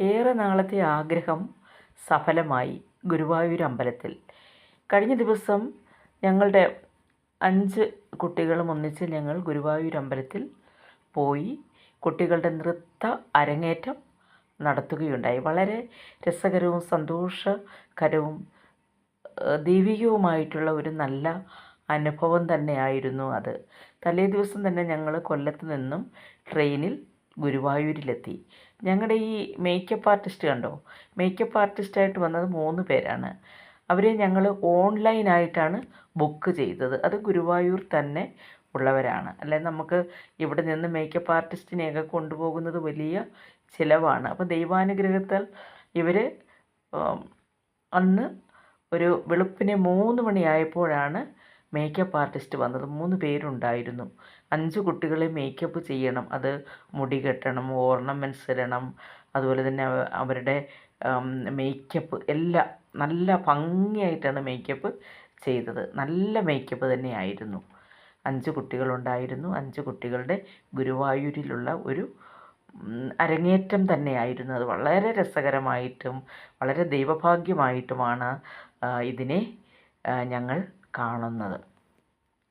ഏറെ നാളത്തെ ആഗ്രഹം സഫലമായി ഗുരുവായൂർ അമ്പലത്തിൽ. കഴിഞ്ഞ ദിവസം ഞങ്ങളുടെ അഞ്ച് കുട്ടികളും ഒന്നിച്ച് ഞങ്ങൾ ഗുരുവായൂർ അമ്പലത്തിൽ പോയി കുട്ടികളുടെ നൃത്ത അരങ്ങേറ്റം നടത്തുകയുണ്ടായി. വളരെ രസകരവും സന്തോഷകരവും ദൈവികവുമായിട്ടുള്ള ഒരു നല്ല അനുഭവം തന്നെയായിരുന്നു അത്. തലേ ദിവസം തന്നെ ഞങ്ങൾ കൊല്ലത്ത് നിന്നും ട്രെയിനിൽ ഗുരുവായൂരിലെത്തി. ഞങ്ങളുടെ ഈ മേക്കപ്പ് ആർട്ടിസ്റ്റ് കണ്ടോ? മേക്കപ്പ് ആർട്ടിസ്റ്റായിട്ട് വന്നത് മൂന്ന് പേരാണ്. അവരെ ഞങ്ങൾ ഓൺലൈനായിട്ടാണ് ബുക്ക് ചെയ്തത്. അത് ഗുരുവായൂർ തന്നെ ഉള്ളവരാണ്. അല്ലെ നമുക്ക് ഇവിടെ നിന്ന് മേക്കപ്പ് ആർട്ടിസ്റ്റിനെയൊക്കെ കൊണ്ടുപോകുന്നത് വലിയ ചിലവാണ്. അപ്പോൾ ദൈവാനുഗ്രഹത്താൽ ഇവർ അന്ന് ഒരു വെളുപ്പിനെ മൂന്ന് മണിയായപ്പോഴാണ് മേക്കപ്പ് ആർട്ടിസ്റ്റ് വന്നത് മൂന്ന് പേരുണ്ടായിരുന്നു. അഞ്ച് കുട്ടികളെ മേക്കപ്പ് ചെയ്യണം. അത് മുടി കെട്ടണം ഓർണമെന്റ്സ് ഇടണം അതുപോലെ തന്നെ അവരുടെ മേക്കപ്പ് എല്ലാം നല്ല ഭംഗിയായിട്ടാണ് മേക്കപ്പ് ചെയ്തത്. നല്ല മേക്കപ്പ് തന്നെയായിരുന്നു. അഞ്ച് കുട്ടികളുണ്ടായിരുന്നു. അഞ്ച് കുട്ടികളുടെ ഗുരുവായൂരിലുള്ള ഒരു അരങ്ങേറ്റം തന്നെയായിരുന്നു. അത് വളരെ രസകരമായിട്ടും വളരെ ദൈവഭാഗ്യമായിട്ടുമാണ് ഇതിനെ ഞങ്ങൾ കാണുന്നത്.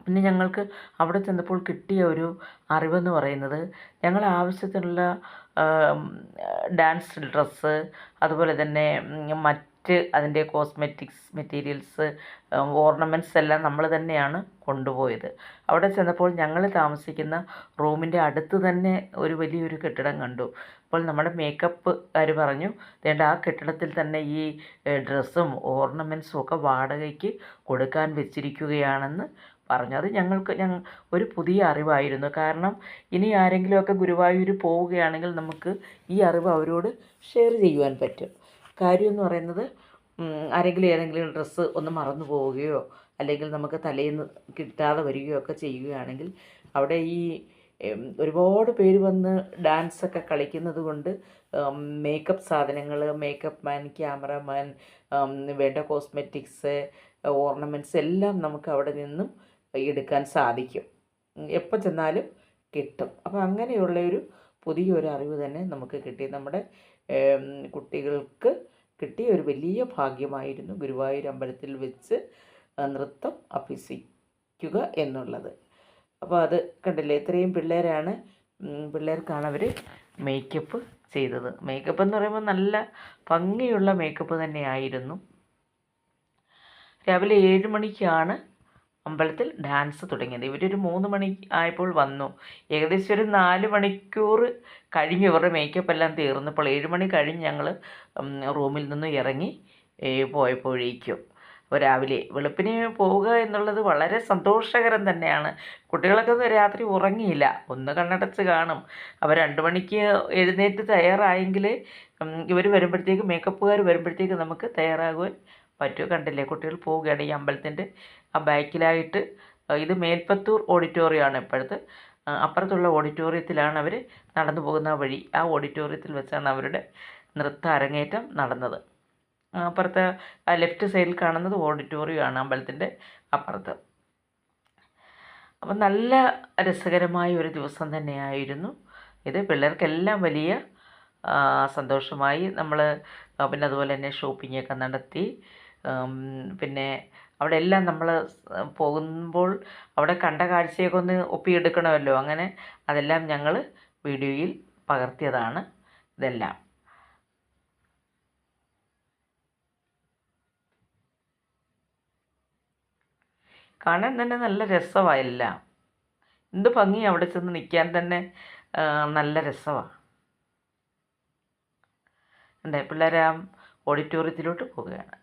പിന്നെ ഞങ്ങൾക്ക് അവിടെ ചെന്നപ്പോൾ കിട്ടിയ ഒരു അറിവെന്ന് പറയുന്നത് ഞങ്ങൾ ആവശ്യത്തിനുള്ള ഡാൻസ് ഡ്രസ്സ് അതുപോലെ തന്നെ മറ്റ് അതിന്റെ കോസ്മെറ്റിക്സ് മെറ്റീരിയൽസ് ഓർണമെന്റ്സ് എല്ലാം നമ്മൾ തന്നെയാണ് കൊണ്ടുപോയത്. അവിടെ ചെന്നപ്പോൾ ഞങ്ങൾ താമസിക്കുന്ന റൂമിന്റെ അടുത്ത് തന്നെ ഒരു വലിയൊരു കെട്ടിടം കണ്ടു. അപ്പോൾ നമ്മുടെ മേക്കപ്പ് മേക്കപ്പുകാർ പറഞ്ഞു വേണ്ട ആ കെട്ടിടത്തിൽ തന്നെ ഈ ഡ്രസ്സും ഓർണമെന്റ്സും ഒക്കെ വാടകയ്ക്ക് കൊടുക്കാൻ വെച്ചിരിക്കുകയാണെന്ന് പറഞ്ഞു. അത് ഞങ്ങൾക്ക് ഞങ്ങൾ ഒരു പുതിയ അറിവായിരുന്നു. കാരണം ഇനി ആരെങ്കിലുമൊക്കെ ഗുരുവായൂർ പോവുകയാണെങ്കിൽ നമുക്ക് ഈ അറിവ് അവരോട് ഷെയർ ചെയ്യുവാൻ പറ്റും. കാര്യമെന്ന് പറയുന്നത് ആരെങ്കിലും ഏതെങ്കിലും ഡ്രസ്സ് ഒന്ന് മറന്നു പോവുകയോ അല്ലെങ്കിൽ നമുക്ക് തലേന്ന് കിട്ടാതെ വരികയോ ഒക്കെ ചെയ്യുകയാണെങ്കിൽ അവിടെ ഈ ഒരുപാട് പേര് വന്ന് ഡാൻസൊക്കെ കളിക്കുന്നത് കൊണ്ട് മേക്കപ്പ് സാധനങ്ങൾ മേക്കപ്പ് മാൻ ക്യാമറമാൻ വേണ്ട കോസ്മെറ്റിക്സ് ഓർണമെന്റ്സ് എല്ലാം നമുക്ക് അവിടെ നിന്നും എടുക്കാൻ സാധിക്കും. എപ്പോൾ ചെന്നാലും കിട്ടും. അപ്പോൾ അങ്ങനെയുള്ളൊരു പുതിയൊരു അറിവ് തന്നെ നമുക്ക് കിട്ടി. നമ്മുടെ കുട്ടികൾക്ക് കിട്ടിയ ഒരു വലിയ ഭാഗ്യമായിരുന്നു ഗുരുവായൂർ അമ്പലത്തിൽ വെച്ച് നൃത്തം അഭ്യസിക്കുക എന്നുള്ളത്. അപ്പോൾ അത് കണ്ടില്ലേ ഇത്രയും പിള്ളേരാണ് പിള്ളേർക്കാണ് അവർ മേക്കപ്പ് ചെയ്തത്. മേക്കപ്പ് എന്ന് പറയുമ്പോൾ നല്ല ഭംഗിയുള്ള മേക്കപ്പ് തന്നെയായിരുന്നു. രാവിലെ ഏഴ് മണിക്കാണ് അമ്പലത്തിൽ ഡാൻസ് തുടങ്ങിയത്. ഇവരൊരു മൂന്ന് മണി ആയപ്പോൾ വന്നു. ഏകദേശം ഒരു നാല് മണിക്കൂർ കഴിഞ്ഞ് ഇവരുടെ മേക്കപ്പ് എല്ലാം തീർന്നപ്പോൾ ഏഴ് മണി കഴിഞ്ഞ് ഞങ്ങൾ റൂമിൽ നിന്ന് ഇറങ്ങി പോയപ്പോഴേക്കും. അപ്പോൾ രാവിലെ വെളുപ്പിന് പോവുക എന്നുള്ളത് വളരെ സന്തോഷകരം തന്നെയാണ്. കുട്ടികളൊക്കെ രാത്രി ഉറങ്ങിയില്ല. ഒന്ന് കണ്ണടച്ച് കാണും. അവർ രണ്ട് മണിക്ക് എഴുന്നേറ്റ് തയ്യാറായെങ്കിൽ ഇവർ വരുമ്പോഴത്തേക്ക് മേക്കപ്പുകാർ വരുമ്പോഴത്തേക്ക് നമുക്ക് തയ്യാറാകുവാൻ പറ്റും? കണ്ടില്ലേ? കുട്ടികൾ പോവുകയാണ് ഈ അമ്പലത്തിന്റെ ആ ബാക്കിലായിട്ട് ഇത് മേൽപ്പത്തൂർ ഓഡിറ്റോറിയമാണ് ഇപ്പോഴത്തെ. അപ്പുറത്തുള്ള ഓഡിറ്റോറിയത്തിലാണ് അവർ നടന്നു പോകുന്ന വഴി. ആ ഓഡിറ്റോറിയത്തിൽ വെച്ചാണ് അവരുടെ നൃത്ത അരങ്ങേറ്റം നടന്നത്. അപ്പുറത്തെ ലെഫ്റ്റ് സൈഡിൽ കാണുന്നത് ഓഡിറ്റോറിയമാണ് അമ്പലത്തിന്റെ അപ്പുറത്ത്. അപ്പം നല്ല രസകരമായ ഒരു ദിവസം തന്നെയായിരുന്നു ഇത്. പിള്ളേർക്കെല്ലാം വലിയ സന്തോഷമായി. നമ്മൾ പിന്നെ അതുപോലെ തന്നെ ഷോപ്പിങ്ങൊക്കെ നടത്തി. പിന്നെ അവിടെ എല്ലാം നമ്മൾ പോകുമ്പോൾ അവിടെ കണ്ട കാഴ്ചയൊക്കെ ഒന്ന് ഒപ്പിയെടുക്കണമല്ലോ. അങ്ങനെ അതെല്ലാം ഞങ്ങൾ വീഡിയോയിൽ പകർത്തിയതാണ് ഇതെല്ലാം. കാണാൻ തന്നെ നല്ല രസമാണ് എല്ലാം. എന്ത് ഭംഗി അവിടെ ചെന്ന് നിൽക്കാൻ തന്നെ നല്ല രസമാണ് എന്റെ പിള്ളേർ ഓഡിറ്റോറിയത്തിലോട്ട് പോവുകയാണ്.